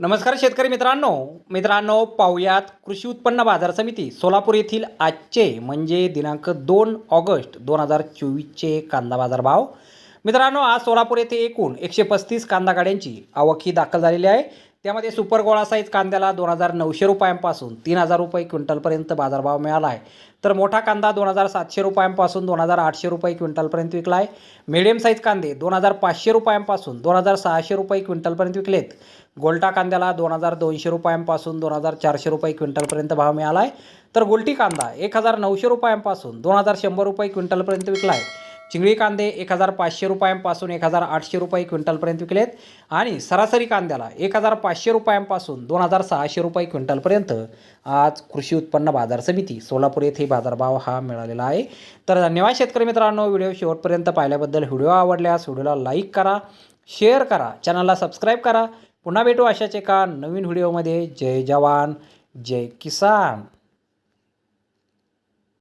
नमस्कार शेतकरी मित्रांनो. मित्रांनो पाहुयात कृषी उत्पन्न बाजार समिती सोलापूर येथील आजचे म्हणजे दिनांक दोन ऑगस्ट दोन हजार चोवीसचे कांदा बाजार भाव मित्रांनो आज सोलापूर येथे एकूण एकशे पस्तीस कांदा गाड्यांची आवक ही दाखल झालेली आहे. त्यामध्ये सुपर गोळा साईज कांद्याला दोन हजार नऊशे रुपयांपासून तीन हजार रुपये क्विंटलपर्यंत बाजारभाव मिळाला आहे. तर मोठा कांदा दोन हजार सातशे रुपयांपासून दोन हजार आठशे रुपये क्विंटलपर्यंत विकला आहे. मिडियम साईज कांदे दोन हजार पाचशे रुपयांपासून दोन हजार सहाशे रुपये क्विंटलपर्यंत विकलेत. गोल्टा कांद्याला दोन हजार दोनशे रुपयांपासून दोन हजार चारशे रुपये क्विंटलपर्यंत भाव मिळाला आहे. तर गुलटी कांदा एक हजार नऊशे रुपयांपासून दोन हजार शंभर रुपये क्विंटलपर्यंत विकला आहे. चिंगळी कांदे एक हजार पाचशे रुपयांपासून एक हजार आठशे रुपये क्विंटलपर्यंत विकलेत आणि सरासरी कांद्याला एक हजार पाचशे रुपयांपासून दोन हजार सहाशे रुपये क्विंटलपर्यंत आज कृषी उत्पन्न बाजार समिती सोलापूर येथे बाजारभाव हा मिळालेला आहे. तर धन्यवाद शेतकरी मित्रांनो व्हिडिओ शेवटपर्यंत पाहिल्याबद्दल व्हिडिओ आवडल्यास व्हिडिओला लाईक करा शेअर करा चॅनलला सबस्क्राईब करा. पुन्हा भेटू अशाच एका नवीन व्हिडिओमध्ये. जय जवान जय किसान.